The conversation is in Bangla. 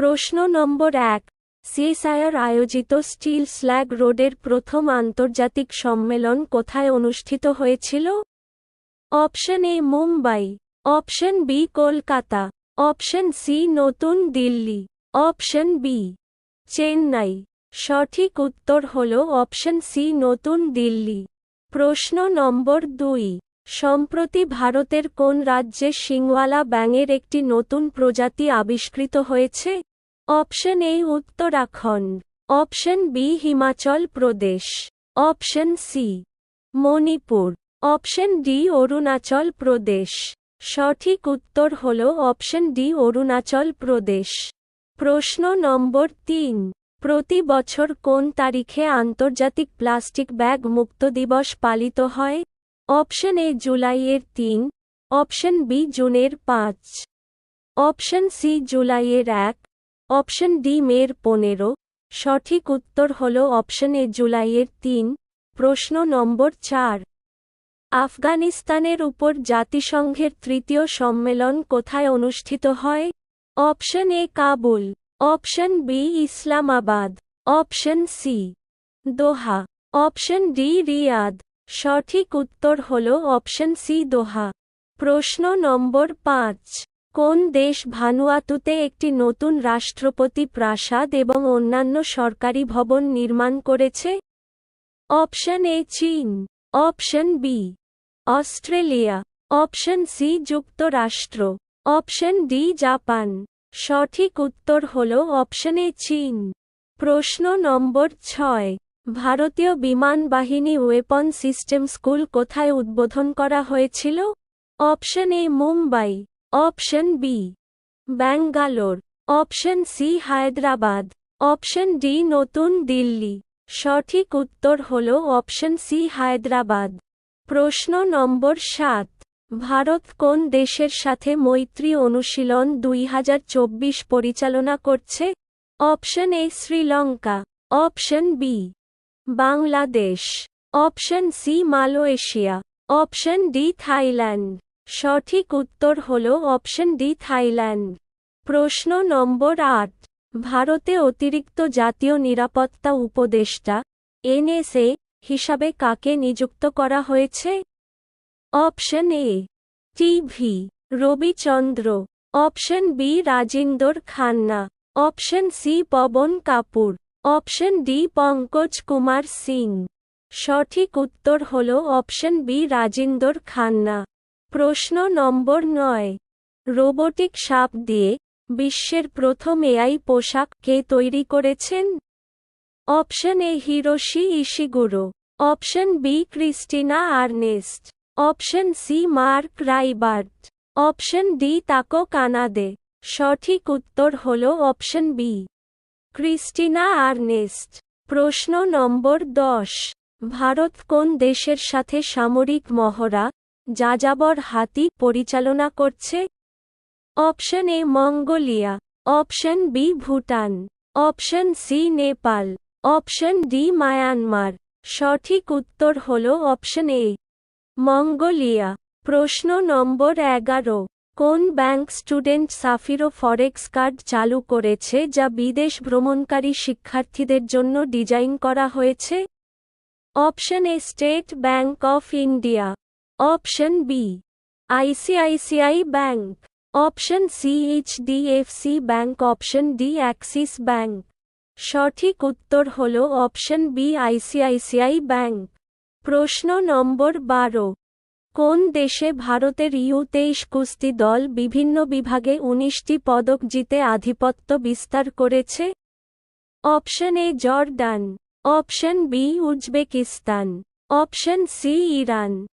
প্রশ্ন নম্বর এক সিএসআইআর আয়োজিত স্টিল স্ল্যাগ রোডের প্রথম আন্তর্জাতিক সম্মেলন কোথায় অনুষ্ঠিত হয়েছিল? Option A Mumbai, option B Kolkata, option C নতুন দিল্লি, অপশন বি চেন্নাই। সঠিক উত্তর হল অপশন সি নতুন দিল্লি। প্রশ্ন নম্বর দুই, সম্প্রতি ভারতের কোন রাজ্যে সিংওয়ালা ব্যাঙের একটি নতুন প্রজাতি আবিষ্কৃত হয়েছে? Option A Uttarakhand option B Himachal Pradesh option C Manipur option D Arunachal Pradesh সঠিক উত্তর হল অপশন ডি অরুণাচল প্রদেশ প্রশ্ন নম্বর তিন। প্রতি বছর কোন তারিখে আন্তর্জাতিক প্লাস্টিক ব্যাগ মুক্ত দিবস পালিত হয়? অপশন এ জুলাইয়ের তিন। অপশন বি জুনের পাঁচ। অপশন সি জুলাইয়ের এক। অপশন ডি মের পনেরো। সঠিক উত্তর হল অপশন এ জুলাইয়ের তিন। প্রশ্ন নম্বর চার। আফগানিস্তানের উপর জাতিসংঘের তৃতীয় সম্মেলন কোথায় অনুষ্ঠিত হয়? Option A Kabul. Option B Islamabad. Option C Doha. Option D Riyadh. সঠিক উত্তর হল অপশন সি দোহা। প্রশ্ন নম্বর পাঁচ। কোন দেশ ভানুয়াতুতে একটি নতুন রাষ্ট্রপতি প্রাসাদ এবং অন্যান্য সরকারি ভবন নির্মাণ করেছে? অপশন এ চীন, option B, Australia, option C যুক্তরাষ্ট্র, অপশন ডি জাপান। সঠিক উত্তর হল অপশন এ চীন। প্রশ্ন নম্বর ছয়, ভারতীয় বিমান বাহিনী ওয়েপন সিস্টেম স্কুল কোথায় উদ্বোধন করা হয়েছিল? Option A Mumbai option B Bangalore option C Hyderabad option D নতুন দিল্লি. সঠিক উত্তর হল অপশন সি হায়দ্রাবাদ প্রশ্ন নম্বর সাত, ভারত কোন দেশের সাথে মৈত্রী অনুশীলন দুই হাজার চব্বিশ পরিচালনা করছে? Option A Sri Lanka. Option B Bangladesh. Option C Malaysia. Option D Thailand. সঠিক উত্তর হল অপশন ডি, থাইল্যান্ড। প্রশ্ন নম্বর আট। ভারতে অতিরিক্ত জাতীয় নিরাপত্তা উপদেষ্টা, এনএসএ, হিসাবে কাকে নিযুক্ত করা হয়েছে? Option A TV Ravichandra. Option B, Rajinder Khanna. Option C, Pawan Kapoor. Option D, Pankaj Kumar Singh. সঠিক উত্তর হল অপশন বি, রাজিন্দর খান্না। প্রশ্ন নম্বর নয়। রোবোটিক সাপ দিয়ে বিশ্বের প্রথম এআই পোশাক কে তৈরি করেছেন? Option A, Hiroshi Ishiguro. Option B, Christina Ernest. Option C, Mark Raibert. Option D, Takeo Kanade. সঠিক উত্তর হল অপশন বি। Christina Ernst. প্রশ্ন নম্বর দশ। ভারত কোন দেশের সাথে সামরিক মহড়া যাযাবর হাতি পরিচালনা করছে। Option A Mongolia, option B Bhutan, option C Nepal, option D Myanmar. সঠিক উত্তর হল অপশন এ। মঙ্গোলিয়া, প্রশ্ন নম্বর এগারো। কোন bank student Sapphiro forex card চালু করেছে যা বিদেশ ভ্রমণকারী শিক্ষার্থীদের জন্য ডিজাইন করা হয়েছে? Option A, State Bank of India. Option B ICICI bank option C HDFC bank option D Axis bank সঠিক উত্তর হল অপশন বি আইসিআইসিআই ব্যাংক প্রশ্ন নম্বর বারো, কোন দেশে ভারতের ইউ তেইশ কুস্তি দল বিভিন্ন বিভাগে উনিশটি পদক জিতে আধিপত্য বিস্তার করেছে? Option A, Jordan. Option B, Uzbekistan. Option C, Iran.